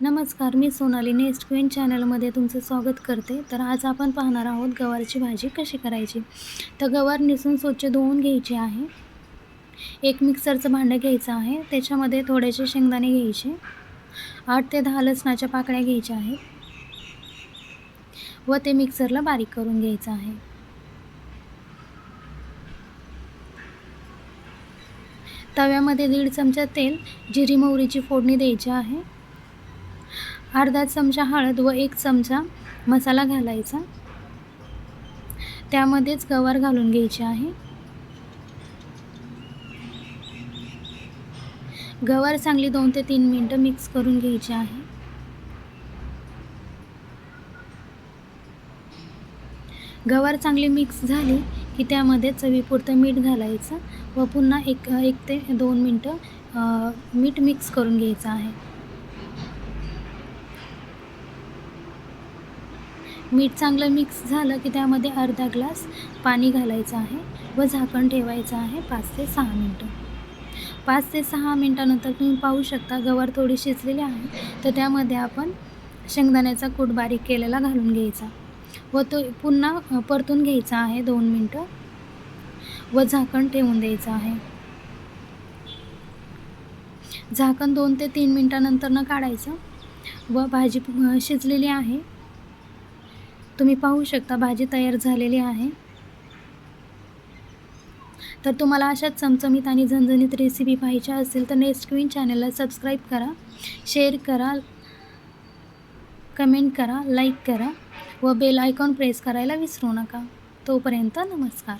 नमस्कार मी Sonali nest queen चॅनलमध्ये तुमचं स्वागत करते. तर आज आपण पाहणार आहोत गवारची भाजी कशी करायची. तर गवार निसून स्वच्छ धुवून घ्यायची आहे. एक मिक्सरचं भांडं घ्यायचं आहे. त्याच्यामध्ये थोडेसे शेंगदाणे घ्यायचे. आठ ते दहा लसणाच्या पाकळ्या घ्यायच्या आहेत. व ते मिक्सरला बारीक करून घ्यायचं आहे. तव्यामध्ये दीड चमचा तेल जिरी मोहरीची फोडणी द्यायची आहे. अर्धा चमचा हळद व एक चमचा मसाला घालायचा. त्यामध्येच गवार घालून घ्यायचे आहे. गवार चांगली दोन ते तीन मिनटं मिक्स करून घ्यायची आहे. गवार चांगली मिक्स झाली की त्यामध्ये चवीपुरतं मीठ घालायचं व पुन्हा एक एक ते दोन मिनटं मीठ मिक्स करून घ्यायचं आहे. मीठ चांगलं मिक्स झालं की त्यामध्ये अर्धा ग्लास पाणी घालायचं आहे व झाकण ठेवायचं आहे पाच ते सहा मिनटं. पाच ते सहा मिनटानंतर तुम्ही पाहू शकता गवार थोडी शिजलेली आहे तर त्यामध्ये आपण शेंगदाण्याचा कूट बारीक केलेला घालून घ्यायचा व तो पुन्हा परतून घ्यायचा आहे दोन मिनटं व झाकण ठेवून द्यायचं आहे. झाकण दोन ते तीन मिनटानंतर न काढायचं व भाजी शिजलेली आहे. तुम्ही पाहू शकता भाजी तयार झालेली आहे. तर तुम्हाला अशाच चमचमीत आणि झणझणीत रेसिपी पाहिजे असेल तर नेक्स्ट क्वीन चॅनलला सबस्क्राईब करा शेअर करा कमेंट करा लाईक करा व बेल आयकॉन प्रेस करायला विसरू नका. तोपर्यंत नमस्कार.